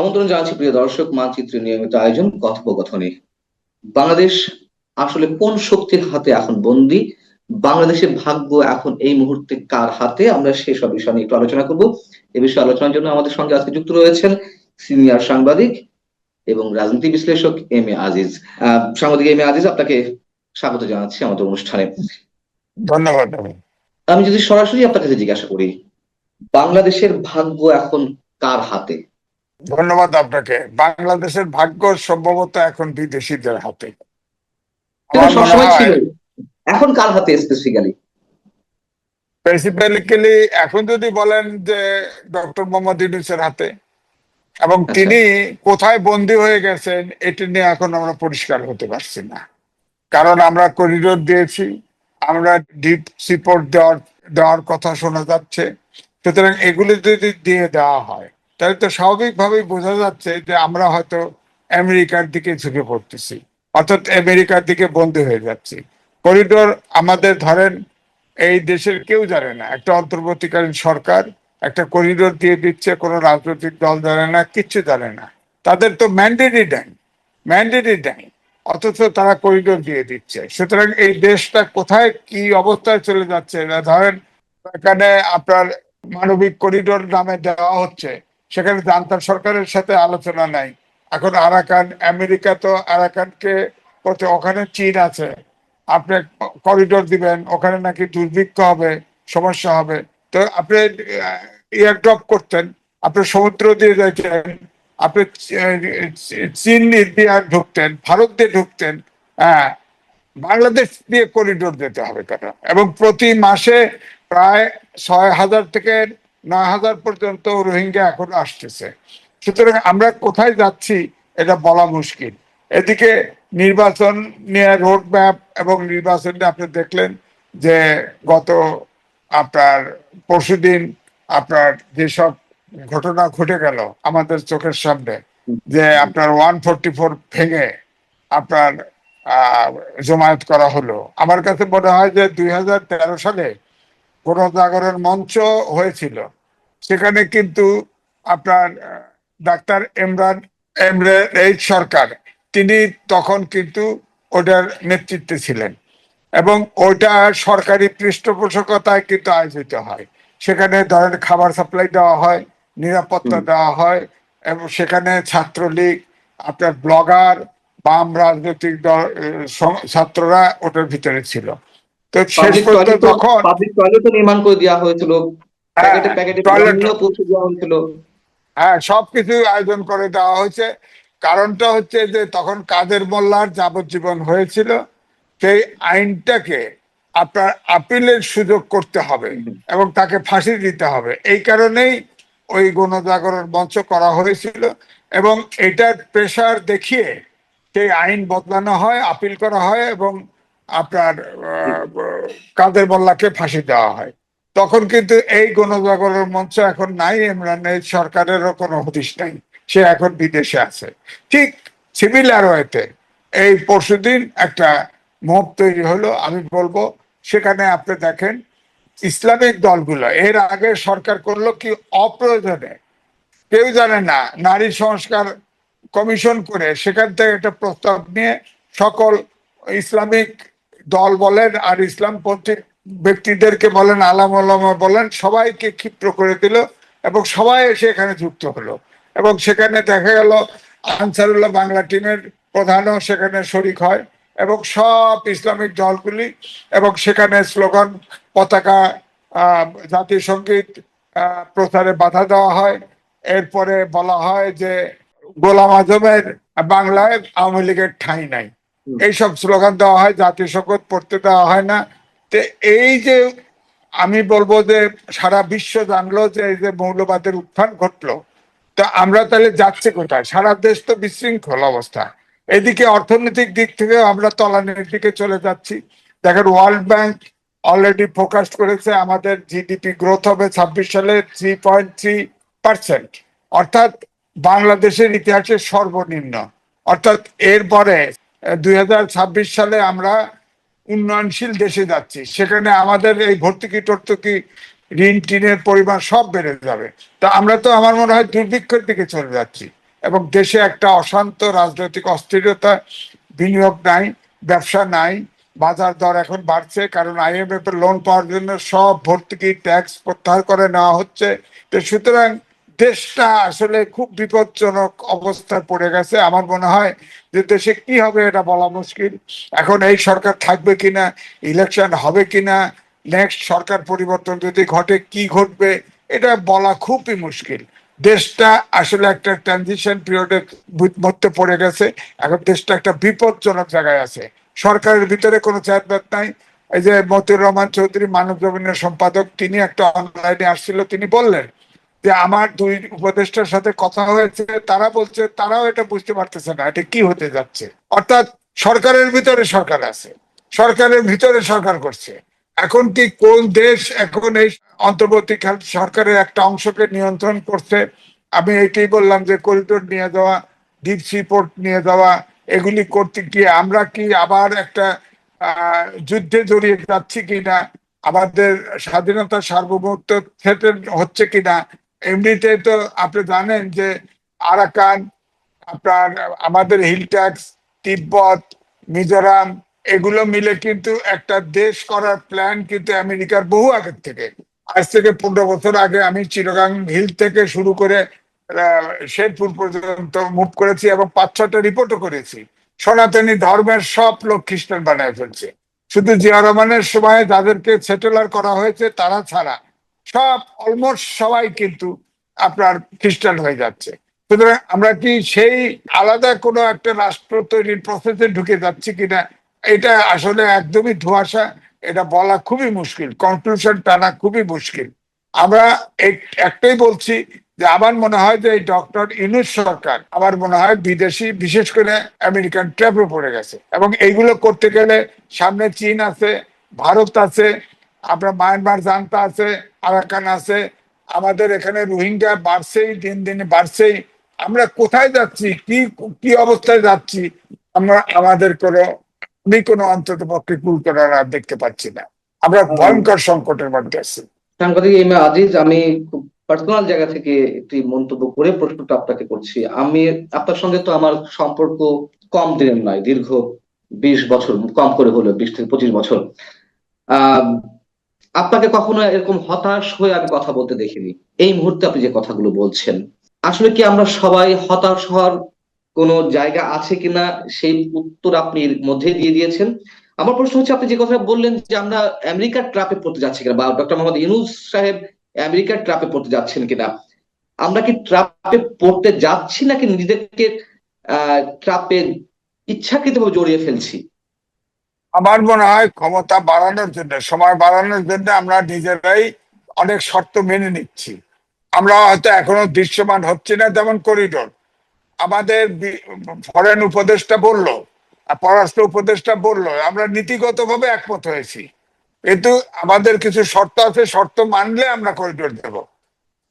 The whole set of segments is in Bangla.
আমন্ত্রণ জানাচ্ছি প্রিয় দর্শক মানচিত্রের নিয়মিত আয়োজন কথোপকথনে। বাংলাদেশ আসলে কোন শক্তির হাতে এখন বন্দি? বাংলাদেশের ভাগ্য এখন এই মুহূর্তে কার হাতে? আমরা সেসব বিষয় নিয়ে একটু আলোচনা করব। এ বিষয়ে আলোচনার জন্য আমাদের সঙ্গে আজকে যুক্ত রয়েছেন সিনিয়র সাংবাদিক এবং রাজনীতি বিশ্লেষক এম এ আজিজ। আহ, সাংবাদিক এম এ আজিজ আপনাকে স্বাগত জানাচ্ছি আমাদের অনুষ্ঠানে। ধন্যবাদ আমি আমি যদি সরাসরি আপনার কাছে জিজ্ঞাসা করি বাংলাদেশের ভাগ্য এখন কার হাতে? ধন্যবাদ আপনাকে। বাংলাদেশের ভাগ্য সম্ভবত এখন বিদেশিদের হাতে। এখন কার হাতে স্পেসিফিক্যালি বেসিক্যালি এখন যদি বলেন যে ডক্টর মোহাম্মদ ইউনুসের হাতে এবং আচ্ছা। তিনি কোথায় বন্দী হয়ে গেছেন এটি নিয়ে এখন আমরা পরিষ্কার হতে পারছি না। কারণ আমরা করিডোর দিয়েছি আমরা ডিপ সিপোর্ট দেওয়ার দেওয়ার কথা শোনা যাচ্ছে। সুতরাং এগুলি যদি দিয়ে দেওয়া হয় তাহলে তো স্বাভাবিকভাবেই বোঝা যাচ্ছে যে আমরা হয়তো আমেরিকার দিকে ঝুঁকে পড়তেছি, অর্থাৎ আমেরিকার দিকে বন্দী হয়ে যাচ্ছি। করিডোর আমাদের ধরেন এই দেশের কেউ জানে না। একটা অন্তর্বর্তীকালীন সরকার একটা করিডোর দিয়ে দিচ্ছে, কোনো রাজনৈতিক দল জানে না, কিচ্ছু জানে না। তাদের তো ম্যান্ডেটই দেন ম্যান্ডেটই দেয় অথচ তারা করিডোর দিয়ে দিচ্ছে। সুতরাং এই দেশটা কোথায় কি অবস্থায় চলে যাচ্ছে? ধরেন এখানে আপনার মানবিক করিডোর নামে দেওয়া হচ্ছে সেখানে জান্তার সরকারের সাথে আলোচনা নাই। এখন আরাকান, আমেরিকা তো আরাকানকে করতে ওখানে চীন আছে। আপনি করিডোর দিবেন, ওখানে নাকি দুর্ভিক্ষ হবে, সমস্যা হবে। তো আপনি এয়ার ড্রপ করতেন, আপনি সমুদ্র দিয়ে যাইতেন, আপনি চীন দিয়ে ঢুকতেন, ভারত দিয়ে ঢুকতেন হ্যাঁ বাংলাদেশ দিয়ে করিডোর দিতে হবে কেন? এবং প্রতি মাসে প্রায় ছয় হাজার থেকে নয় হাজার পর্যন্ত রোহিঙ্গা এখন আসতেছে। সুতরাং আমরা কোথায় যাচ্ছি এটা বলা মুশকিল। এদিকে নির্বাচন নিয়ে রোড ম্যাপ এবং নির্বাচন নিয়ে আপনি দেখলেন যে গত আপনার পরশুদিন আপনার যেসব ঘটনা ঘটে গেল আমাদের চোখের সামনে, যে আপনার ওয়ান ফোরটি ফোর ভেঙে আপনার জমায়েত করা হলো। আমার কাছে মনে হয় যে দুই হাজার তেরো সালে গণজাগরণ মঞ্চ হয়েছিল। সেখানে কিন্তু আপনার ডাক্তার ইমরান এমরে এই সরকার তিনি তখন কিন্তু ওটার নেতৃত্বে ছিলেন। এবং ওইটা সরকারি পৃষ্ঠপোষকতায় কিন্তু আয়োজিত হয়। সেখানে ধরেন খাবার সাপ্লাই দেওয়া হয় নিরাপত্তা দেওয়া হয় এবং সেখানে ছাত্রলীগ আপনার ব্লগার বাম রাজনৈতিক দল ছাত্ররা ওটার ভিতরে ছিল। তো শেষ পর্যন্ত তখন পাবলিক টয়লেটও নির্মাণ করে দেওয়া হয়েছিল। হ্যাঁ, প্যাকেটে প্যাকেটে পৌঁছে দেওয়া হয়েছিল। হ্যাঁ সবকিছু আয়োজন করে দেওয়া হয়েছে। কারণটা হচ্ছে যে তখন কাদের মোল্লার যাবজ্জীবন হয়েছিল সেই আইনটাকে আপনার আপিলের সুযোগ করতে হবে এবং তাকে ফাঁসি দিতে হবে। এই কারণেই ওই গণজাগরণ মঞ্চ করা হয়েছিল এবং এটার প্রেশার দেখিয়ে সেই আইন বদলানো হয় আপিল করা হয় এবং আপনার কাদের মোল্লাকে ফাঁসি দেওয়া হয়। তখন কিন্তু এই গণজাগরণ মঞ্চ এখন নাই ইমরান সরকারেরও কোনো হদিশ নাই। সে এখন বিদেশে আছে। ঠিক সিমিলার ওয়েতে এই পরশুদিন একটা মোভ তৈরি হলো আমি বলব সেখানে আপনি দেখেন ইসলামিক দলগুলো এর আগে সরকার করল কি অপ্রয়োজনে। কেউ জানে না নারী সংস্কার কমিশন করে সেখান থেকে একটা প্রস্তাব নিয়ে সকল ইসলামিক দল বলেন আর ইসলামপন্থী ব্যক্তিদেরকে বলেন, আলাম আলামা বলেন, সবাইকে ক্ষিপ্র করে দিল এবং সবাই এসে এখানে যুক্ত হলো এবং সেখানে দেখা গেল আনসারুল্লাহ বাংলা টিমের প্রধানও সেখানে শরিক হয় এবং সব ইসলামিক দলগুলি এবং সেখানে স্লোগান, পতাকা জাতীয় সংগীত প্রচারে বাধা দেওয়া হয় এরপরে বলা হয় যে গোলাম আজমের বাংলায় আওয়ামী লীগের ঠাঁই নাই। এইসব স্লোগান দেওয়া হয়, জাতীয় সংগীত পড়তে দেওয়া হয় না। তো এই যে আমি বলব যে সারা বিশ্ব জানলো যে এই যে মৌলবাদের উত্থান ঘটলো, তা আমরা তাহলে যাচ্ছে কোথায়? সারা দেশ তো বিশৃঙ্খল অবস্থা। এদিকে অর্থনৈতিক দিক থেকে আমরা তলানির দিকে চলে যাচ্ছি। দেখেন ওয়ার্ল্ড ব্যাংক অলরেডি ফোকাস করেছে আমাদের জিডিপি গ্রোথ হবে ছাব্বিশ সালে থ্রি পয়েন্ট থ্রি পার্সেন্ট অর্থাৎ বাংলাদেশের ইতিহাসে সর্বনিম্ন। অর্থাৎ এরপরে দুই হাজার ছাব্বিশ সালে আমরা উন্নয়নশীল দেশে যাচ্ছি। সেখানে আমাদের এই ভর্তুকি টর্তুকি ঋণ টিনের পরিমাণ সব বেড়ে যাবে। তা আমরা তো আমার মনে হয় দুর্ভিক্ষের দিকে চলে যাচ্ছি এবং দেশে একটা অশান্ত রাজনৈতিক অস্থিরতা, বিনিয়োগ নাই, ব্যবসা নাই, বাজার দর এখন বাড়ছে, কারণ আইএমএফ এর লোন পাওয়ার জন্য সব ভর্তুকি ট্যাক্স প্রত্যাহার করে নেওয়া হচ্ছে। তো সুতরাং দেশটা আসলে খুব বিপজ্জনক অবস্থায় পড়ে গেছে। আমার মনে হয় যে দেশে কি হবে এটা বলা মুশকিল। এখন এই সরকার থাকবে কিনা ইলেকশন হবে কিনা নেক্সট সরকার পরিবর্তন যদি ঘটে কি ঘটবে, এটা বলা খুবই মুশকিল। দেশটা আসলে একটা ট্রানজিশন পিরিয়ডের মধ্যে পড়ে গেছে। এখন দেশটা একটা বিপজ্জনক জায়গায় আছে। সরকারের ভিতরে কোনো চাপবাদ নাই। এই যে মতিউর রহমান চৌধুরী, মানব জমিনের সম্পাদক, তিনি একটা অনলাইনে আসছিল। তিনি বললেন যে আমার দুই উপদেষ্টার সাথে কথা হয়েছে, তারা বলছে, তারাও এটা বুঝতে পারতেছে না, এটা কি হতে যাচ্ছে? অর্থাৎ সরকারের ভিতরে সরকার আছে, সরকারের ভিতরে সরকার করছে। এখন কি কোন দেশ এখন এই অন্তর্বর্তী সরকারের একটা অংশকে নিয়ন্ত্রণ করছে? আমি এটাই বললাম যে করিডোর নিয়ে যাওয়া, ডিপ সি পোর্ট নিয়ে যাওয়া, এগুলি করতে গিয়ে আমরা কি আবার একটা যুদ্ধে জড়িয়ে যাচ্ছি কিনা? আমাদের স্বাধীনতা সার্বভৌমত্ব থ্রেটেন হচ্ছে কিনা? এমনিতে তো আপনি জানেন যে আরাকান, আপনার আমাদের হিল ট্যাক্স, তিব্বত, মিজোরাম, এগুলো মিলে কিন্তু একটা দেশ করার প্ল্যান কিন্তু আমেরিকার বহু আগের থেকে। আজ থেকে পনেরো বছর আগে আমি চিরগাং হিল থেকে শুরু করে শেরপুর পর্যন্ত মুভ করেছি এবং পাঁচ ছটা রিপোর্টও করেছি। সনাতনী ধর্মের সব লোক খ্রিস্টান বানায় ফেলছে। শুধু জিয়া রহমানের সময় যাদেরকে সেটেলার করা হয়েছে তারা ছাড়া সব অলমোস্ট সবাই কিন্তু আপনার খ্রিস্টান হয়ে যাচ্ছে। সুতরাং আমরা কি সেই আলাদা কোনো একটা রাষ্ট্র তৈরির প্রসেসে ঢুকে যাচ্ছি কিনা, এটা আসলে একদমই ধোয়াশা, এটা বলা খুবই মুশকিল কনক্লুশন টানা খুবই মুশকিল। আমরা একটাই বলছি যে আমার মনে হয় যে এই ডক্টর ইনুস সরকার, আমার মনে হয় বিদেশি, বিশেষ করে আমেরিকান ট্র্যাপে পড়ে গেছে। এবং এইগুলো করতে গেলে সামনে চীন আছে, ভারত আছে আপনার মায়ানমার জানতা আছে আরাকান আছে আমাদের এখানে রোহিঙ্গা বাড়ছেই দিন দিনে বাড়ছেই। আমরা কোথায় যাচ্ছি? কি কি অবস্থায় যাচ্ছি? আমরা আমাদের কোনো আমি কোনো অন্তত পক্ষে কুল করার আর দেখতে পাচ্ছি না। আমরা ভয়ঙ্কর সংকটের মধ্যে আছি। সাংবাদিক এম আজিজ আমি খুব পার্সোনাল জায়গা থেকে একটি মন্তব্য করে প্রশ্নটা আপনাকে করছি। আমি আপনার সঙ্গে তো আমার সম্পর্ক কম দিনের নয় দীর্ঘ বিশ বছর কম করে হলো বিশ থেকে পঁচিশ বছর। আহ আপনাকে কখনো এরকম হতাশ হয়ে আমি কথা বলতে দেখিনি। এই মুহূর্তে আপনি যে কথাগুলো বলছেন, আসলে কি আমরা সবাই হতাশ হওয়ার কোনো জায়গা আছে কিনা সেই উত্তর আপনি এর মধ্যে দিয়ে দিয়েছেন। আমার প্রশ্ন হচ্ছে, আপনি যে কথা বললেন যে আমরা আমেরিকার ট্রাপে পড়তে যাচ্ছি কিনা বা ডক্টর মোহাম্মদ ইউনুস সাহেব আমেরিকার ট্রাপে পড়তে যাচ্ছেন কিনা, আমরা কি ট্রাপে পড়তে যাচ্ছি নাকি নিজেদেরকে, আহ ট্রাপে ইচ্ছাকৃতভাবে জড়িয়ে ফেলছি? আমার মনে হয় ক্ষমতা বাড়ানোর জন্য, সময় বাড়ানোর জন্য আমরা নিজেরাই অনেক শর্ত মেনে নিচ্ছি। আমরা হয়তো এখনও দৃশ্যমান হচ্ছে না যেমন করিডোর। আমাদের ফরেন উপদেষ্টা বলল পররাষ্ট্র উপদেষ্টা বলল, আমরা নীতিগতভাবে একমত হয়েছি। কিন্তু আমাদের কিছু শর্ত আছে, শর্ত মানলে আমরা করিডোর দেব।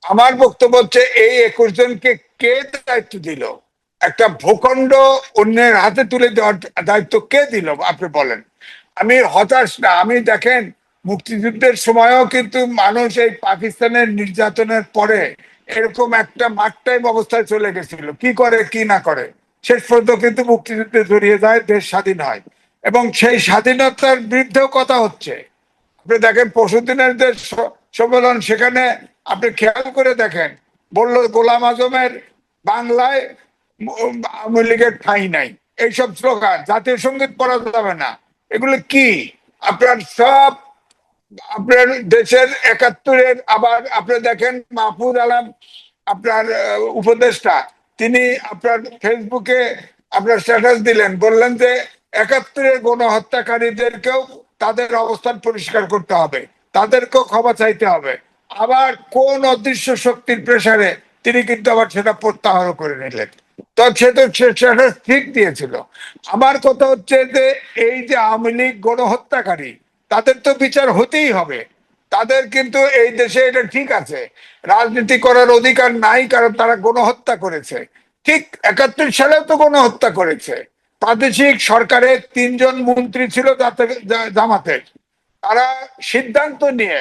আমার বক্তব্য হচ্ছে, এই একুশ জনকে কে দায়িত্ব দিল? একটা ভূখণ্ড অন্যের হাতে তুলে দেওয়ার দায়িত্ব কে দিল, আপনি বলেন। আমি হতাশ না, আমি দেখেন, মুক্তিযুদ্ধের সময়ও কিন্তু মানুষ এই পাকিস্তানের নির্যাতনের পরে এরকম একটা মাঠ টাইম অবস্থায় চলে গেছিল। কি করে, কি না করে? শেষ পর্যন্ত কিন্তু মুক্তিযুদ্ধে জড়িয়ে যায়, দেশ স্বাধীন হয়। এবং সেই স্বাধীনতার বিরুদ্ধেও কথা হচ্ছে। আপনি দেখেন পরশুদিনের যে সম্মেলন, সেখানে আপনি খেয়াল করে দেখেন, বলল গোলাম আজমের বাংলায় আওয়ামী লীগের ঠাঁই নাই। এইসব স্লোগান, জাতীয় সংগীত পড়া যাবে না। এগুলো কি? আপনার সব আপনার দেশের একাত্তরের আবার আপনি দেখেন মাহফুজ আলম, আপনার উপদেষ্টা, তিনি আপনার ফেসবুকে আপনার স্ট্যাটাস দিলেন, বললেন যে একাত্তরের গণহত্যাকারীদেরকেও তাদের অবস্থান পরিষ্কার করতে হবে, তাদেরকেও ক্ষমা চাইতে হবে। আবার কোন অদৃশ্য শক্তির প্রেসারে তিনি কিন্তু আবার সেটা প্রত্যাহার করে নিলেন। দিয়েছিল। আমার কথা হচ্ছে যে এই যে আওয়ামী লীগ গণহত্যাকারী, তাদের তো বিচার হতেই হবে। তাদের কিন্তু এই দেশে এটা ঠিক আছে। রাজনীতি করার অধিকার নাই, কারণ তারা গণহত্যা করেছে। ঠিক একাত্তর সালেও তো গণহত্যা করেছে। প্রাদেশিক সরকারের তিনজন মন্ত্রী ছিল জামাতের তারা সিদ্ধান্ত নিয়ে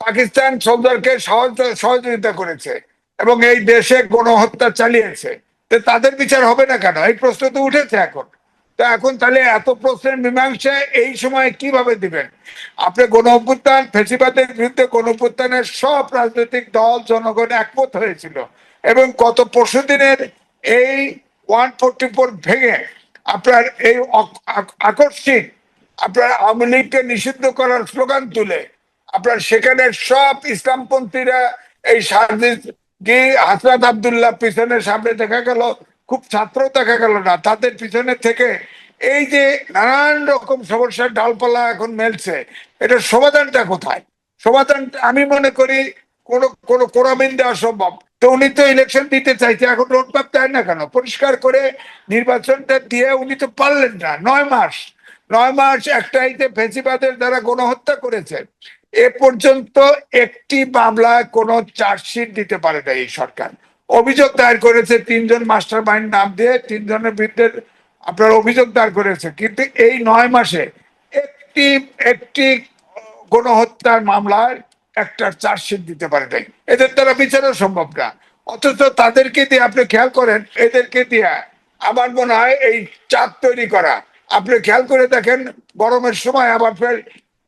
পাকিস্তান সোলজারকে সহযোগিতা করেছে এবং এই দেশে গণহত্যা চালিয়েছে। তাদের বিচার হবে না কেন? এই প্রশ্ন তো উঠেছে এখন। তো এখন তাহলে এত প্রশ্নের মীমাংসা এই সময় কীভাবে দিবেন? আপনি গণ অভ্যুত্থান, ফেসিবাদের বিরুদ্ধে গণ অভ্যুত্থানের সব রাজনৈতিক দল, জনগণ একমত হয়েছিল এবং গত পরশু দিনের এই ওয়ান ফোরটি ফোর ভেঙে আপনার এই আকস্মিক আপনার আওয়ামী লীগকে নিষিদ্ধ করার স্লোগান তুলে আপনার সেখানে সব ইসলামপন্থীরা এই সার্জিস কি হাসরাত আবদুল্লাহ পিছনের সামনে দেখা গেল? খুব ছাত্র দেখা গেল না, তাদের পিছনে থেকে এই যে নানান রকম সমস্যার ডালপালা এখন মেলছে এটা সমাধানটা কোথায়? সমাধান আমি মনে করি কোনো কোনো কোরামিন দেওয়া সম্ভব। তো উনি তো ইলেকশন দিতে চাইছে, এখন রোডম্যাপ দেয় না কেন? পরিষ্কার করে নির্বাচনটা দিয়ে উনি তো পারলেন না, নয় মাস নয় মাস একটাইতে ফেসিবাদের দ্বারা গণহত্যা করেছে। এ পর্যন্ত একটি মামলায় কোনো চার্জশিট দিতে পারে না এই সরকার। অভিযোগ দায়ের করেছে তিনজন মাস্টার মাইন্ড নাম দিয়ে, তিনজনের বিরুদ্ধে আপনার অভিযোগ দায়ের করেছে। কিন্তু এই নয় মাসে একটি একটি গণহত্যার মামলায় একটা চার্জশিট দিতে পারে নাই। এদের দ্বারা বিচারও সম্ভব না। অথচ তাদেরকে দিয়ে আপনি খেয়াল করেন, এদেরকে দিয়ে আমার মনে হয় এই চাপ তৈরি করা। আপনি খেয়াল করে দেখেন, গরমের সময় আবার ফের,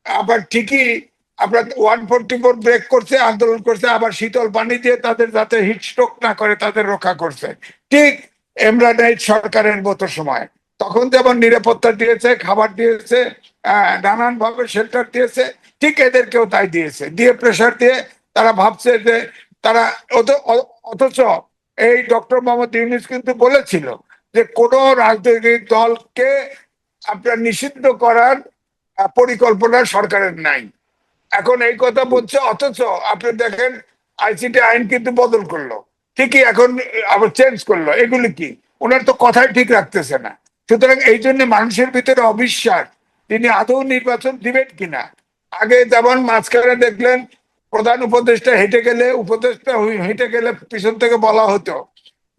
আবার ঠিকই আপনার ওয়ান ফোরটি ফোর ব্রেক করছে, আন্দোলন করছে, আবার শীতল পানি দিয়ে তাদের যাতে হিট স্ট্রোক না করে তাদের রক্ষা করছে। ঠিক ইমরান সরকারের মতো সময়। তখন যেমন নিরাপত্তা দিয়েছে, খাবার দিয়েছে নানান ভাবে শেল্টার দিয়েছে, ঠিক এদেরকেও তাই দিয়েছে। দিয়ে প্রেশার দিয়ে তারা ভাবছে যে তারা অথচ এই ডক্টর মোহাম্মদ ইউনিস কিন্তু বলেছিল যে কোন রাজনৈতিক দলকে আপনার নিষিদ্ধ করার পরিকল্পনা সরকারের নাই। এখন এই কথা বলছে, অথচ আপনি দেখেন আইসিটি আইন কিন্তু বদল করল। ঠিকই এখন আবার চেঞ্জ করল। এগুলি কি? ওনার তো কথাই ঠিক রাখতেছে না। সুতরাং এই জন্য মানুষের ভিতরে অবিশ্বাস, তিনি আদৌ নির্বাচন দিবেন কিনা? আগে যেমন মাঝখানে দেখলেন, প্রধান উপদেষ্টা হেঁটে গেলে, উপদেষ্টা হেঁটে গেলে পিছন থেকে বলা হতো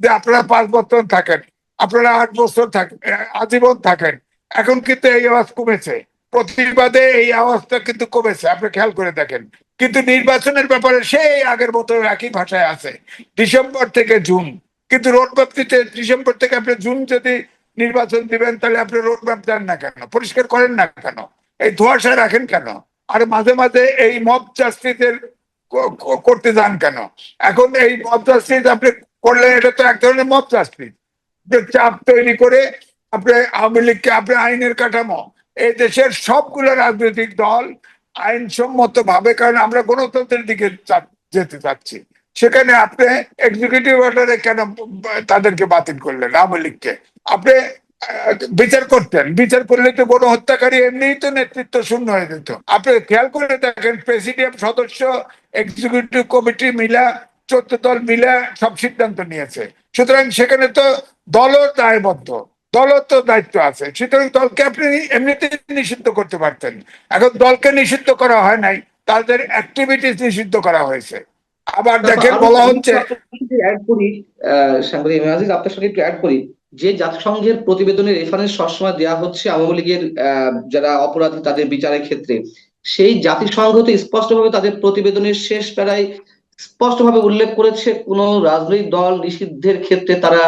যে আপনারা পাঁচ বছর থাকেন, আপনারা আট বছর থাকেন আজীবন থাকেন। এখন কিন্তু এই আওয়াজ কমেছে। প্রতিবাদে এই আওয়াজটা কিন্তু কমেছে। আপনি খেয়াল করে দেখেন। কিন্তু নির্বাচনের ব্যাপারে সেই আগের মতো একই ভাষায় আছে। ডিসেম্বর থেকে জুন। কিন্তু রোডম্যাপ দিতে ডিসেম্বর থেকে আপনি জুন যদি নির্বাচন দিবেন, তাহলে আপনি রোডম্যাপ দেন না কেন? পরিষ্কার করেন না কেন? এই ধোয়াশায় রাখেন কেন? আর মাঝে মাঝে এই মব জাস্টিসের করতে যান কেন? এখন এই মব জাস্টিস আপনি করলে এটা তো এক ধরনের মব যে চাপ তৈরি করে আপনি আওয়ামী লীগকে আপনি আইনের কাঠামো এই দেশের সবগুলো রাজনৈতিক দল আইনসম্মত ভাবে কারণ আমরা গণতন্ত্রের দিকে যেতে চাচ্ছি। সেখানে আপনি এক্সিকিউটিভ অর্ডারে কেন তাদেরকে বাতিল করলেন আওয়ামী লীগকে? আপনি বিচার করতেন। বিচার করলে তো গণহত্যাকারী এমনিই তো নেতৃত্ব শূন্য হয়ে যেত। আপনি খেয়াল করে দেখেন, প্রেসিডিয়াম সদস্য এক্সিকিউটিভ কমিটি মিলা, চোদ্দ দল মিলা সব সিদ্ধান্ত নিয়েছে। সুতরাং সেখানে তো দলও দায়বদ্ধ। দলও তো দায়িত্ব আছে। সুতরাং দলকে আপনি এমনিতে নিষিদ্ধ করতে পারতেন। এখন দলকে নিষিদ্ধ করা হয় নাই তাদের অ্যাক্টিভিটিস নিষিদ্ধ করা হয়েছে। আবার দেখেন বলা হচ্ছে সাংবাদিক আপনার সঙ্গে একটু অ্যাড করি। যে জাতিসংঘের প্রতিবেদনের রেফারেন্স সবসময় দেওয়া হচ্ছে আওয়ামী লীগের যারা অপরাধী তাদের বিচারের ক্ষেত্রে। সেই জাতিসংঘ তো স্পষ্টভাবে তাদের প্রতিবেদনের শেষ প্যারায় স্পষ্টভাবে উল্লেখ করেছে কোন রাজনৈতিক দল নিষিদ্ধের ক্ষেত্রে তারা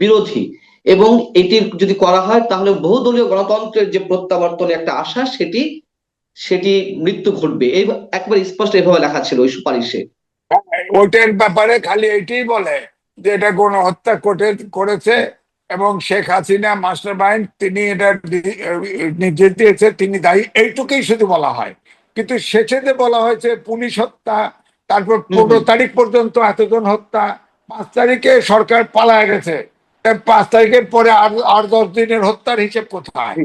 বিরোধী। এবং এটি যদি করা হয় তাহলে বহুদলীয় গণতন্ত্রের যে প্রত্যাবর্তনের একটা আশা সেটি সেটি মৃত্যু ঘটবে। এই একবার স্পষ্ট এভাবে লেখা ছিল ওই সুপারিশে। ওইটার ব্যাপারে খালি এইটাই বলে যে এটা গণহত্যা কোর্টে করেছে এবং শেখ হাসিনা মাস্টার মাইন্ড তিনি এটা নির্দেশ দিয়েছে তিনি দায়ী এইটুকুই শুধু বলা হয়। কিন্তু শেষে যে বলা হয়েছে পুলিশ হত্যা তারপর পনেরো তারিখ পর্যন্ত এতজন হত্যা পাঁচ তারিখে সরকার পালায় গেছে। পাঁচ তারিখের পরে আর দশ দিনের হত্যার হিসেব কোথায়?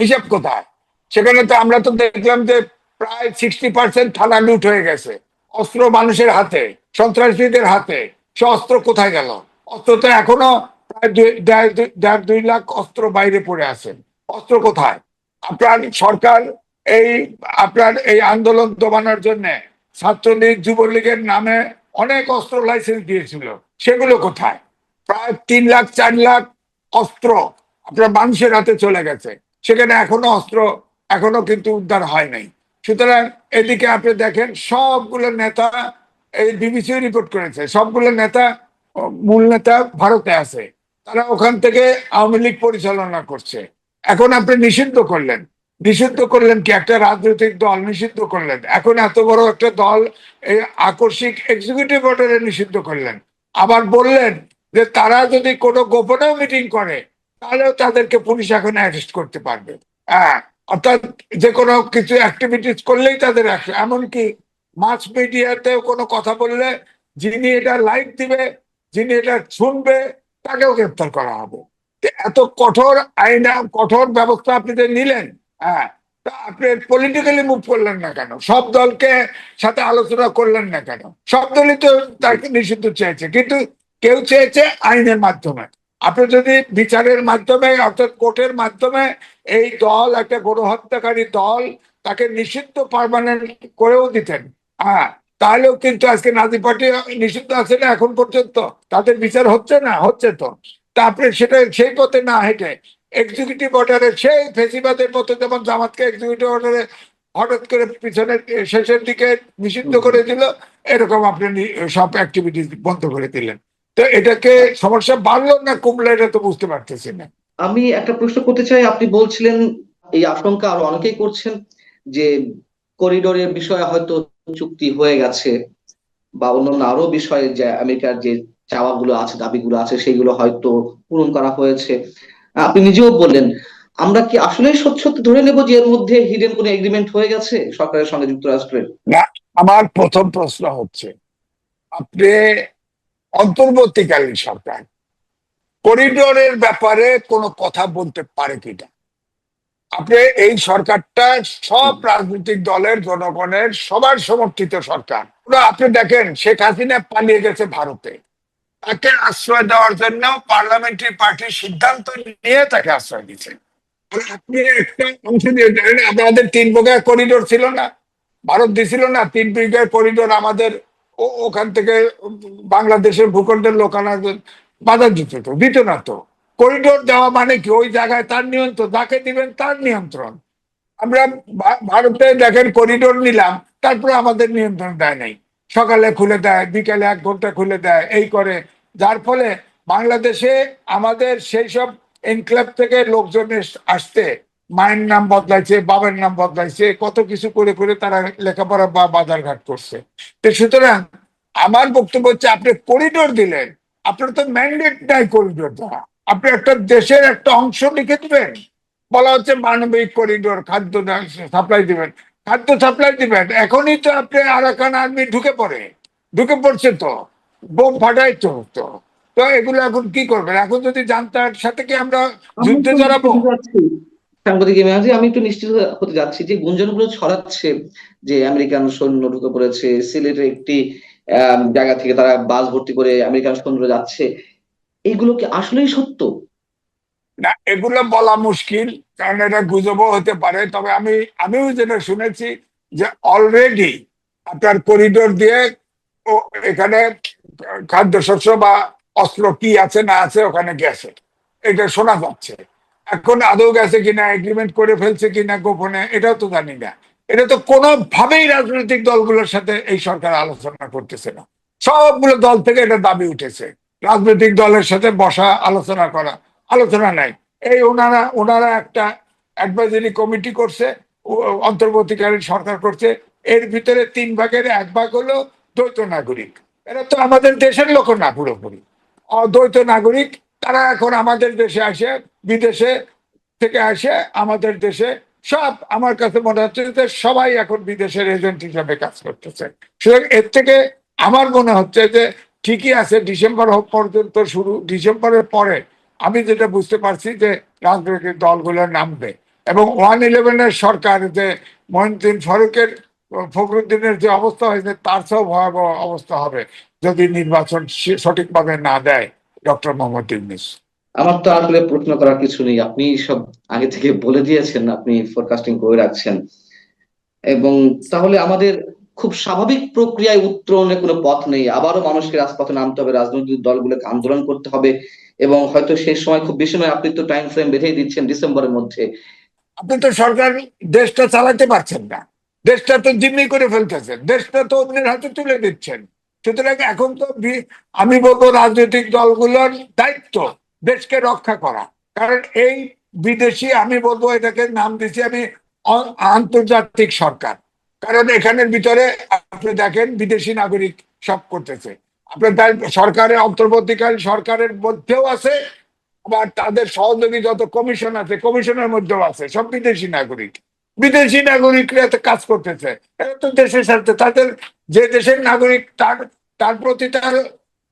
হিসেব কোথায়? সেখানে তো আমরা তো দেখলাম যে প্রায় সিক্সটি পার্সেন্ট থানা লুট হয়ে গেছে। অস্ত্র মানুষের হাতে, সন্ত্রাসীদের হাতে। সে অস্ত্র কোথায় গেল? অস্ত্র তো এখনও প্রায় দেড়, দুই লাখ অস্ত্র বাইরে পড়ে আছে। অস্ত্র কোথায়? আপনার সরকার এই, আপনার এই আন্দোলন দমানোর জন্য ছাত্রলীগ, যুবলীগের নামে অনেক অস্ত্র লাইসেন্স দিয়েছিল। সেগুলো কোথায়? প্রায় তিন লাখ, চার লাখ অস্ত্র আপনার মানুষের হাতে চলে গেছে। সেখানে এখনও অস্ত্র এখনও কিন্তু উদ্ধার হয় নাই। সুতরাং এদিকে আপনি দেখেন, সবগুলো নেতা এই বিবিসি রিপোর্ট করেছে। সবগুলো নেতা মূল নেতা ভারতে আছে। তারা ওখান থেকে আওয়ামী লীগ পরিচালনা করছে। এখন আপনি নিষিদ্ধ করলেন। নিষিদ্ধ করলেন কি? একটা রাজনৈতিক দল নিষিদ্ধ করলেন। এখন এত বড় একটা দল আকস্মিক এক্সিকিউটিভ অর্ডারে নিষিদ্ধ করলেন। আবার বললেন যে তারা যদি কোনো গোপনেও মিটিং করে, তাহলেও তাদেরকে পুলিশ এখন অ্যারেস্ট করতে পারবে। হ্যাঁ অর্থাৎ যে কোনো কিছু অ্যাক্টিভিটিস করলেই তাদের। এমনকি মাস মিডিয়াতেও কোনো কথা বললে যিনি এটা লাইভ দিবে, যিনি এটা শুনবে, তাকেও গ্রেপ্তার করা হবে। এত কঠোর আইন, কঠোর ব্যবস্থা আপনি যে নিলেন হ্যাঁ তা আপনি পলিটিক্যালি মুভ করলেন না কেন? সব দলকে সাথে আলোচনা করলেন না কেন? সব দলই তো তাকে নিষিদ্ধ চেয়েছে। কিন্তু কেউ চেয়েছে আইনের মাধ্যমে। আপনি যদি বিচারের মাধ্যমে অর্থাৎ কোর্টের মাধ্যমে এই দল, একটা গণহত্যাকারী দল, তাকে নিষিদ্ধ পারমানেন্ট করেও দিতেন হ্যাঁ তাহলেও কিন্তু আজকে নাজি পার্টি নিষিদ্ধ আছে না এখন পর্যন্ত? তাদের বিচার হচ্ছে না? হচ্ছে তো। তারপরে সেটা, সেই পথে না হেঁটে এক্সিকিউটিভ অর্ডারে সেই ফেসিবাদের মতো যেমন জামাতকে এক্সিকিউটিভ অর্ডারে হঠাৎ করে পিছনের শেষের দিকে নিষিদ্ধ করে দিল, এরকম আপনি সব অ্যাক্টিভিটি বন্ধ করে দিলেন। তো এটাকে সমস্যা বাড়লো না কমলো এটা তো বুঝতে পারতেছি না। আমি একটা প্রশ্ন করতে চাই আপনি বলছিলেন এই আশঙ্কা আরও অনেকেই করছেন যে করিডোরের বিষয়ে হয়তো চুক্তি হয়ে গেছে বা অন্যান্য আরও বিষয়ে যে আমেরিকার যে চাওয়াগুলো আছে দাবিগুলো আছে সেগুলো হয়তো পূরণ করা হয়েছে। আপনি নিজেও বললেন আমরা কি আসলে সত্যি সত্যি ধরে নেব যে এর মধ্যে হিডেন কোনো এগ্রিমেন্ট হয়ে গেছে সরকারের সঙ্গে যুক্তরাষ্ট্রের? আমার প্রথম প্রশ্ন হচ্ছে আপনি অন্তর্বর্তীকালীন সরকার। করিডোরের ব্যাপারে কোনো কথা বলতে পারে কিনা আপনি এই সরকারটা সব রাজনৈতিক দলের জনগণের সবার সমর্থিত সরকার। আপনি দেখেন শেখ হাসিনা পালিয়ে গেছে ভারতে। তাকে আশ্রয় দেওয়ার জন্য পার্লামেন্টারি পার্টির সিদ্ধান্ত নিয়ে তাকে আশ্রয় দিচ্ছে আপনি একটা অংশ দিয়ে আমাদের তিন প্রকার করিডোর ছিল না। ভারত দিছিল না তিন বিঘার করিডোর আমাদের ওখান থেকে বাংলাদেশের ভূখণ্ডের লোকানা বাধা দিত তো, দিত না তো। করিডোর দেওয়া মানে কি? ওই জায়গায় তার নিয়ন্ত্রণ, যাকে দিবেন তার নিয়ন্ত্রণ। আমরা ভারতে দেখেন করিডোর নিলাম, তারপরে আমাদের নিয়ন্ত্রণ দেয় নাই। সকালে খুলে দেয়, বিকালে এক ঘণ্টা খুলে দেয়, এই করে। যার ফলে বাংলাদেশে আমাদের সেই সব এনক্লেভ থেকে লোকজন আসতে মায়ের নাম বদলাইছে বাবার নাম বদলাইছে কত কিছু করে করে তারা লেখাপড়া বা বাজারঘাট করছে। তো সুতরাং আমার বক্তব্য হচ্ছে আপনি করিডোর দিলেন আপনার তো ম্যান্ডেট নাই করিডোর দেওয়া আপনি একটা দেশের একটা অংশ লিখে দিবেন বলা হচ্ছে মানবিক করিডোর খাদ্য সাপ্লাই দিবেন। খাদ্য সাপ্লাই দিবেন এখনই তো আপনি আরাকান আর্মি ঢুকে পড়ে ঢুকে পড়ছে তো বোম ফাটাই তো তো তো এগুলো এখন কি করবেন? এখন যদি জানতার সাথে কি আমরা আমি যুদ্ধে জড়াবো? সাংবাদিক মেয়াজি আমি একটু নিশ্চিত হতে যাচ্ছি যে গুঞ্জনগুলো ছড়াচ্ছে যে আমেরিকান সৈন্য ঢুকে পড়েছে, সিলেটের একটি জায়গা থেকে তারা বাস ভর্তি করে আমেরিকান সৈন্য যাচ্ছে। এগুলো কি আসলেই সত্য? না, এগুলো বলা মুশকিল, কারণ এটা গুজবও হতে পারে। তবে আমি, আমিও যেটা শুনেছি যে অলরেডি আপনার করিডোর দিয়ে ও এখানে খাদ্যশস্য বা অস্ত্র কি আছে না আছে ওখানে গেছে। এটা শোনা যাচ্ছে। এখন আদৌ গেছে কিনা এগ্রিমেন্ট করে ফেলছে কিনা গোপনে, এটাও তো জানি না। এটা তো কোনোভাবেই রাজনৈতিক দলগুলোর সাথে এই সরকার আলোচনা করতেছে না। সবগুলো দল থেকে এটা দাবি উঠেছে। রাজনৈতিক দলের সাথে বসা, আলোচনা করা, আলোচনা নাই। এই ওনারা ওনারা একটা অ্যাডভাইজারি কমিটি করছে অন্তর্বর্তীকালীন সরকার করছে। এর ভিতরে তিন ভাগের এক ভাগ হলো দ্বৈত নাগরিক। এরা তো আমাদের দেশের লোক না পুরোপুরি। অদ্বৈত নাগরিক তারা এখন আমাদের দেশে আসে, বিদেশে থেকে আসে, আমাদের দেশে সব আমার কাছে মনে হচ্ছে যে সবাই এখন বিদেশের এজেন্ট হিসাবে কাজ করতেছে। সুতরাং এর থেকে আমার মনে হচ্ছে যে ঠিকই আছে, ডিসেম্বর পর্যন্ত শুরু, ডিসেম্বরের পরে আমি যেটা বুঝতে পারছি যে রাজনৈতিক দলগুলো নামবে। এবং ওয়ান ইলেভেনের সরকার যে মহিনুদ্দিন ফারুকের, ফখরুদ্দিনের যে অবস্থা হয়েছে, তার চেয়েও ভয়াবহ অবস্থা হবে যদি নির্বাচন সঠিকভাবে না দেয়। ডক্টর মোহাম্মদ ইউনিস। আমার তো আসলে প্রশ্ন করার কিছু নেই। আপনি সব আগে থেকে বলে দিয়েছেন আপনি ফোরকাস্টিং করে রাখছেন। এবং তাহলে আমাদের খুব স্বাভাবিক প্রক্রিয়ায় উত্তরণের কোনো পথ নেই। আবারও মানুষকে রাজপথে নামতে হবে রাজনৈতিক দলগুলোকে আন্দোলন করতে হবে। এবং হয়তো সেই সময় খুব বেশি নয় আপনি তো টাইম ফ্রেম বেঁধেই দিচ্ছেন ডিসেম্বরের মধ্যে। আপনি তো সরকার দেশটা চালাতে পারছেন না। দেশটা তো জিম্মি করে ফেলতেছেন। দেশটা তো অন্যের হাতে তুলে দিচ্ছেন। সুতরাং এখন তো আমি বলব রাজনৈতিক দলগুলোর দায়িত্ব দেশকে রক্ষা করা। কারণ এই বিদেশি, আমি বলব এটাকে নাম দিচ্ছি আমি আন্তর্জাতিক সরকার। কারণ এখানের ভিতরে আপনি দেখেন বিদেশি নাগরিক সব করতেছে। আপনার সরকারের অন্তর্বর্তীকালীন সরকারের মধ্যেও আছে, আবার তাদের সহযোগী যত কমিশন আছে, কমিশনের মধ্যেও আছে, সব বিদেশি নাগরিক। বিদেশি নাগরিকরা কাজ করতেছে। এরা তো দেশের সাথে, তাদের যে দেশের নাগরিক, তার তার প্রতি তার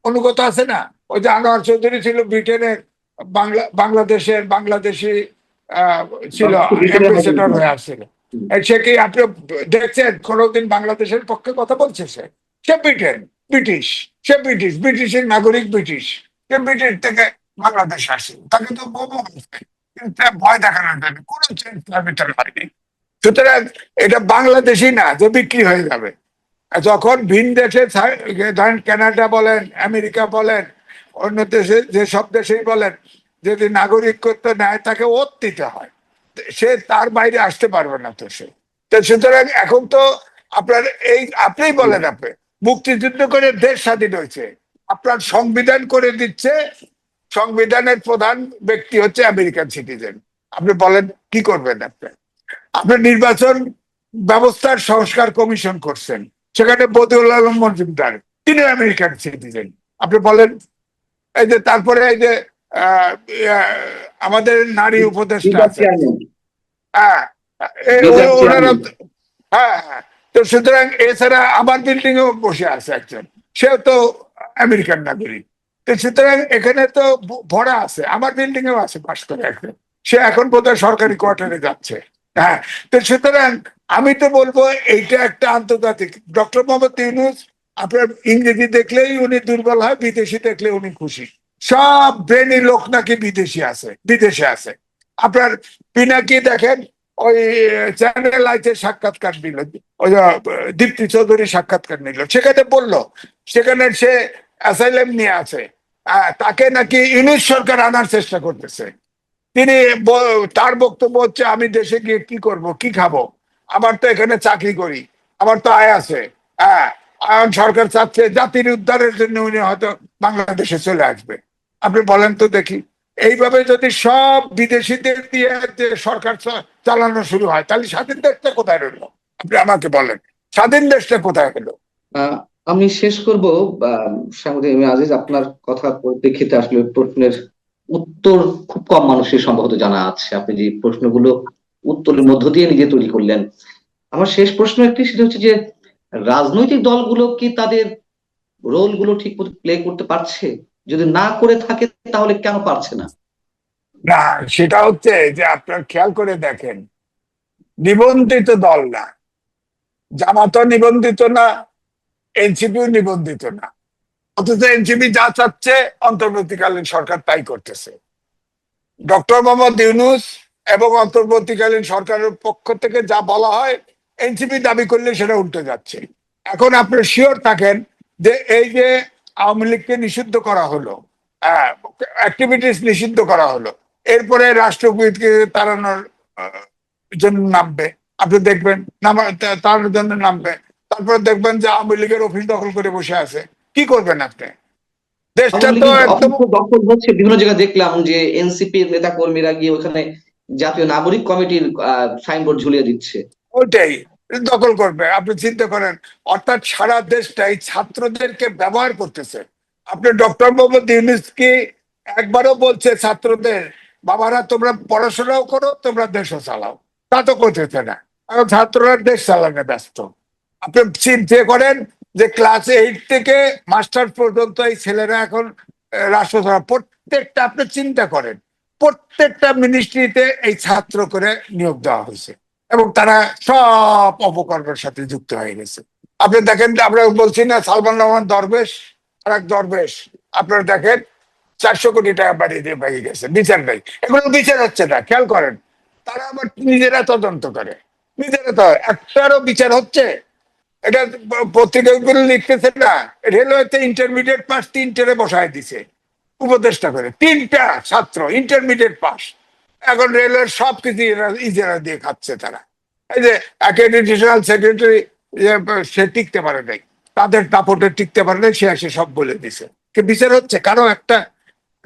অনুগত আছে না? ওই যে আনোয়ার চৌধুরী ছিল ব্রিটেনের বাংলা বাংলাদেশের বাংলাদেশি ছিল অ্যাম্বাসেডর হয়ে আসছিল। সে কি আপনি দেখছেন? কোনোদিন বাংলাদেশের পক্ষে কথা বলছে সে? সে ব্রিটেন ব্রিটিশ সে ব্রিটিশ ব্রিটিশের নাগরিক ব্রিটিশ। সে ব্রিটিশ থেকে বাংলাদেশ আসে। তাকে তো কিন্তু ভয় দেখানোর জন্য কোনো চেঞ্জ তার ভিতরে হয়নি। সুতরাং এটা বাংলাদেশই না যে বিক্রি হয়ে যাবে। যখন ভিন দেশে ধরেন কানাডা বলেন, আমেরিকা বলেন, অন্য দেশে যে সব দেশেই বলেন, যদি নাগরিকত্ব নেয় তাকে ওত দিতে হয়। সে তার বাইরে আসতে পারবে না তো সে। তো সুতরাং এখন তো আপনার এই, আপনিই বলেন আপনি, মুক্তিযুদ্ধ করে দেশ স্বাধীন হয়েছে। আপনার সংবিধান করে দিচ্ছে, সংবিধানের প্রধান ব্যক্তি হচ্ছে আমেরিকান সিটিজেন। আপনি বলেন কি করবেন আপনি? আপনি নির্বাচন ব্যবস্থার সংস্কার কমিশন করছেন। সেখানে বদিউল আলম মজুমদার তিনি আমেরিকান সিটিজেন। আপনি বলেন এই যে তারপরে এই যে আমাদের নারী উপদেষ্টা আছে। হ্যাঁ হ্যাঁ হ্যাঁ। তো সুতরাং এছাড়া আমার বিল্ডিং এও বসে আছে একজন। সেও তো আমেরিকান নাগরিক। তো সুতরাং এখানে তো ভরা আছে। আমার বিল্ডিং এও আছে পাশ করে একজন সে এখন বোধহয় সরকারি কোয়ার্টারে যাচ্ছে। হ্যাঁ তো সুতরাং আমি তো বলব এইটা একটা আন্তর্জাতিক। ডক্টর মোহাম্মদ ইউনুস, আপনার ইংরেজি দেখলেই উনি দুর্বল হয়, বিদেশি দেখলে উনি খুশি। সব ব্রেনি লোক নাকি বিদেশি আছে, বিদেশে আছে। আপনার পিনাকি দেখেন, ওই, চ্যানেল আইতে সাক্ষাৎকার নিল, ওই দীপ্তি চৌধুরী সাক্ষাৎকার নিল। সেখানে বলল, সেখানে সে অ্যাসাইলেম নিয়ে আছে। তাকে নাকি ইউনিশ সরকার আনার চেষ্টা করতেছে। তিনি তার বক্তব্য হচ্ছে, আমি দেশে গিয়ে কি করব? কি খাব? আমার তো এখানে চাকরি করি। আমার তো আয় আছে। হ্যাঁ সরকার চাচ্ছে জাতির উদ্ধারের জন্য উনি হয়তো বাংলাদেশে চলে আসবে। আপনি বলেন তো দেখি। এইভাবে যদি সব বিদেশিদের দিয়ে যে সরকার চালানো শুরু হয়, তাহলে স্বাধীন দেশটা কোথায় রইল? আপনি আমাকে বলেন, স্বাধীন দেশটা কোথায় হলো? আমি শেষ করব আজিজ, আপনার কথা পরিপ্রেক্ষিতে আসলে প্রশ্নের উত্তর খুব কম মানুষের সম্ভবত জানা আছে। আপনি যে প্রশ্নগুলো উত্তরের মধ্য দিয়ে নিজে তৈরি করলেন। আমার শেষ প্রশ্ন একটি, সেটা হচ্ছে যে, রাজনৈতিক দলগুলো কি তাদের রোলগুলো ঠিক মতো প্লে করতে পারছে? যদি না করে থাকে, তাহলে কেন পারছে না? না, সেটা হচ্ছে যে আপনার খেয়াল করে দেখেন, নিবন্ধিত দল না। জামাতও নিবন্ধিত না, এনসিপিও নিবন্ধিত না। অথচ এনসিপি যা চাচ্ছে অন্তর্বর্তীকালীন সরকার তাই করতেছে। ডক্টর মোহাম্মদ ইউনুস এবং অন্তর্বর্তীকালীন সরকারের পক্ষ থেকে যা বলা হয়, এনসিপি দাবি করলে সেটা উল্টে যাচ্ছে। এখন আপনি শিওর থাকেন যে এই যে আওয়ামী লীগকে নিষিদ্ধ করা হলো অ্যাক্টিভিটিস নিষিদ্ধ করা হলো, এরপরে রাষ্ট্রপতিকে তাড়ানোর জন্য নামবে। আপনি দেখবেন, নামা, তা- তাড়ানোর জন্য নামবে। তারপরে দেখবেন যে আওয়ামী লীগের অফিস দখল করে বসে আছে। কি করবেন আপনি? দেশটা তো একদম দখল হচ্ছে বিভিন্ন জায়গায় দেখলাম যে এনসিপির নেতা কর্মীরা গিয়ে ওখানে জাতীয় নাগরিক কমিটির সাইনবোর্ড ঝুলিয়ে দিচ্ছে। ওইটাই দখল করবে। আপনি চিন্তা করেন অর্থাৎ সারা দেশটাই ছাত্রদেরকে ব্যবহার করতেছে। আপনি ডক্টর মোহাম্মদ ইউনুস কি একবারও বলছে ছাত্রদের বাবারা তোমরা পড়াশোনাও করো তোমরা দেশও চালাও। তা তো করতেছে না। এখন ছাত্ররা দেশ চালানো ব্যস্ত। আপনি চিন্তা করেন যে ক্লাস এইট থেকে মাস্টার পর্যন্ত এই ছেলেরা এখন আহ, রাষ্ট্র প্রত্যেকটা আপনি চিন্তা করেন প্রত্যেকটা মিনিস্ট্রিতে এই ছাত্র করে নিয়োগ দেওয়া হয়েছে এবং তারা সব অপকর্মের সাথে যুক্ত হয়ে গেছে। আপনি দেখেন আমরা বলছি না সালমান রহমান দরবেশ আর এক দরবেশ আপনারা দেখেন চারশো কোটি টাকা বাড়িয়ে দিয়ে পেয়ে গেছে বিচার নেই। এগুলো বিচার হচ্ছে না খেয়াল করেন তারা আবার নিজেরা তদন্ত করে। নিজেরা তো একটারও বিচার হচ্ছে এটা পত্রিকাগুলো লিখতেছে না রেলওয়েতে ইন্টারমিডিয়েট পাস তিনটেরে বসায় দিছে, উপদেষ্টা করে। তিনটা ছাত্র ইন্টারমিডিয়েট পাস এখন রেলওয়ের সব কিছু ইজারা দিয়ে খাচ্ছে তারা। এই যে অ্যাকাডেমিশনাল সেক্রেটারি সে টিকতে পারে নাই। তাদের দাপটে টিকতে পারে নাই, সে এসে সব বলে দিছে। বিচার হচ্ছে? কারও একটা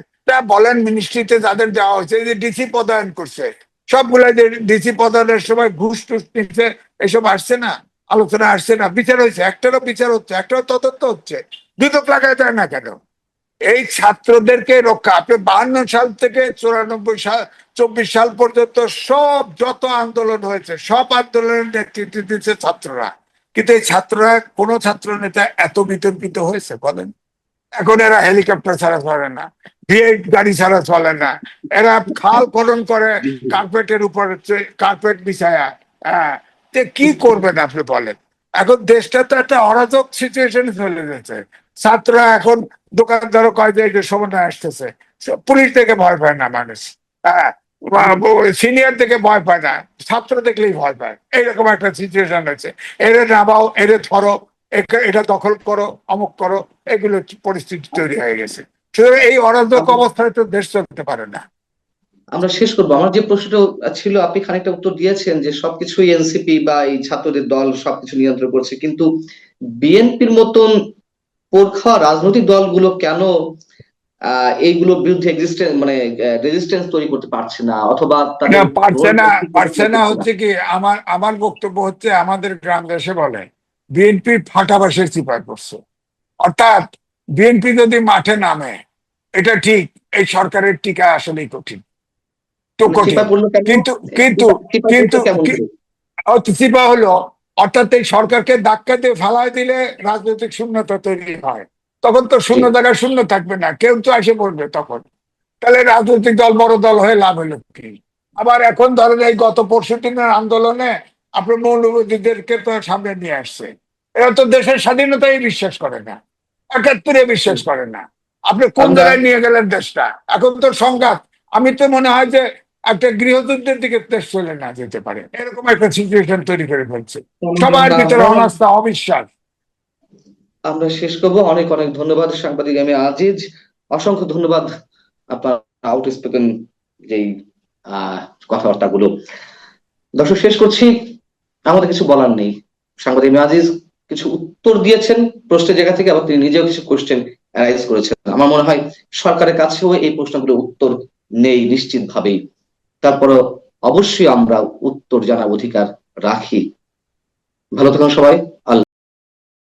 একটা বলেন মিনিস্ট্রিতে যাদের দেওয়া হয়েছে যে ডিসি পদায়ন করছে সবগুলো যে ডিসি পদায়নের সময় ঘুষ টুস নিচ্ছে এসব আসছে না? আলোচনা আসছে না বিচার হয়েছে একটারও বিচার হচ্ছে একটারও তদন্ত হচ্ছে দুদক লাগায় দেয় না কেন? এই ছাত্রদেরকে রক্ষা আপনি বাহান্ন সাল থেকে চুরানব্বই সাল চব্বিশ সাল পর্যন্ত সব যত আন্দোলন হয়েছে সব আন্দোলনের নেতৃত্ব দিচ্ছে ছাত্ররা। কিন্তু এই ছাত্ররা কোনো ছাত্র নেতা এত বিতর্কিত হয়েছে বলেন? এখন এরা হেলিকপ্টার ছাড়া চলে না ভিএইট গাড়ি ছাড়া চলে না এরা খাল খনন করে কার্পেটের উপর কার্পেট বিছায়া হ্যাঁ তে কি করবেন আপনি বলেন? এখন দেশটা তো একটা অরাজক সিচুয়েশনে চলে গেছে। ছাত্ররা এখন দোকানদারও কয় যে যে সমন্বয় আসতেছে পুলিশ থেকে ভয় পায় না মানুষ। হ্যাঁ সিনিয়র থেকে ভয় পায় না ছাত্র দেখলেই ভয় পায়। এইরকম একটা সিচুয়েশন হয়েছে। এরে নামাও এরে ধরো এটা দখল করো অমুক করো এগুলো পরিস্থিতি তৈরি হয়ে গেছে। সুতরাং এই অরাজক অবস্থায় তো দেশ চলতে পারে না। আমরা শেষ করব। আমার যে প্রশ্নটা ছিল আপনি খানিকটা উত্তর দিয়েছেন যে সবকিছুই এনসিপি বা এই ছাত্রদের দল সবকিছু নিয়ন্ত্রণ করছে। কিন্তু বিএনপির মতন পোরখা রাজনৈতিক দলগুলো কেন এইগুলোর বিরুদ্ধে এক্সিস্টেন্স মানে রেজিস্ট্যান্স তৈরি করতে পারছে না? অথবা পারছে না পারছে না হচ্ছে কি আমার আমার বক্তব্য হচ্ছে আমাদের গ্রাম দেশে বলে বিএনপি ফাটাবাসের চিপায় পড়ছে অর্থাৎ বিএনপি যদি মাঠে নামে এটা ঠিক এই সরকারের টিকা আসলেই কঠিন। তো মানে? কিন্তু? চিপা হলো। অর্থাৎ এই সরকারকে ধাক্কা দিয়ে ফেলায় দিলে রাজনৈতিক শূন্যতা তৈরি হয়। তখন তো শূন্য শূন্য থাকবে না। কেউ তো পড়বে তখন। তাহলে রাজনৈতিক দল বড় দল হয়ে লাভ হলো কি? আবার এখন ধরেন এই গত পরশু দিনের আন্দোলনে আপনার মৌলবাদীদেরকে তো সামনে নিয়ে আসছে। এরা তো দেশের স্বাধীনতাই বিশ্বাস করে না। একাত্তরে বিশ্বাস করে না। আপনি কোন জায়গায় নিয়ে গেলেন দেশটা? এখন তো সংঘাত। আমি তো মনে হয় যে একটা গৃহযুদ্ধের দিকে দেশ চলে না যেতে পারে। এরকম একটা সিচুয়েশন তৈরি করে ফেলছে। সবার ভিতরে অনাস্থা অবিশ্বাস। আমরা শেষ করব। অনেক অনেক ধন্যবাদ সাংবাদিক আমি আজিজ। অসংখ্য ধন্যবাদ আপনার আউট স্পোকেন যেই আহ কথাবার্তাগুলো। দর্শক শেষ করছি। আমাদের কিছু বলার নেই। সাংবাদিক আজিজ কিছু উত্তর দিয়েছেন প্রশ্নের জায়গা থেকে আবার তিনি নিজেও কিছু কোশ্চেন অ্যারাইজ করেছেন। আমার মনে হয় সরকারের কাছেও এই প্রশ্নগুলোর উত্তর নেই নিশ্চিত ভাবেই তারপরও অবশ্যই আমরা উত্তর জানার অধিকার রাখি। ভালো থাকুন সবাই।